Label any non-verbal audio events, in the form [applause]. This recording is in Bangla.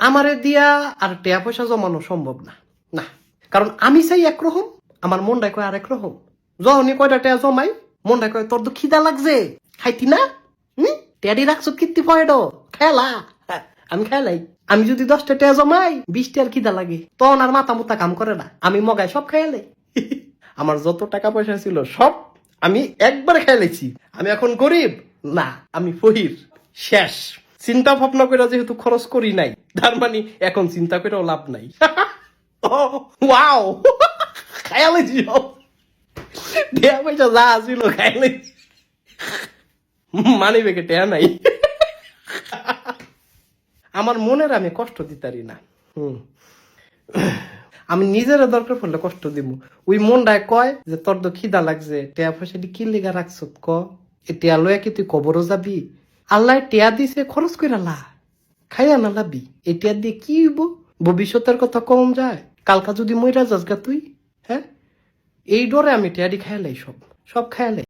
আমারে দিয়া আর টেয়া পয়সা জমানো সম্ভব না। না। কারণ আমি চাই একরকম আমার মনটাই কয় আরেক রকম। যখনই কয়টা টেয়া জমাই মনটাই কয় তোর তো খিদা লাগছে। খাইতি না? হুম? টেয়ারি রাখছো কীর্তি পয়েড। খেলা। হ্যাঁ, আমি খেলাই। আমি যদি দশটা টেয়া জমাই বিশটা আর খিদা লাগে। তখন আর মাথা মুতা কাম করে না। আমি মগাই সব খেয়ালে [laughs] আমার যত টাকা পয়সা ছিল সব আমি একবার খেলেছি আমি এখন গরিব? না আমি ফহির শেষ। চিন্তা ভাবনা করে যেহেতু খরচ করি নাই, তার মানে এখন চিন্তা করেও লাভ নাই। ওয়াও খায়ালেছি সব দেয়া পয়সা বেগে টেয়া নাই। আমার মনের আমি কষ্ট দিতারি না। হুম। আমি নিজের দরকার পড়লে কষ্ট দিব ওই মনটায় কয় যে, তোর তো খিদা লাগছে টেয়া পয়সা দি কি লেগা রাখছ, ক? এ টেয়া লয়া কি তুই কবরও যাবি? আল্লাহ টিয়া দিছে, খরচ করে লা। খাইয়া না লাবি, এই টিয়া দিয়ে কি হইব? ভবিষ্যতের কথা কম যায়। কালকা যদি মইরা যাস গা তুই হ্যাঁ? এই ডরে আমি টেয়ারি খাইলাই সব সব খাইলাই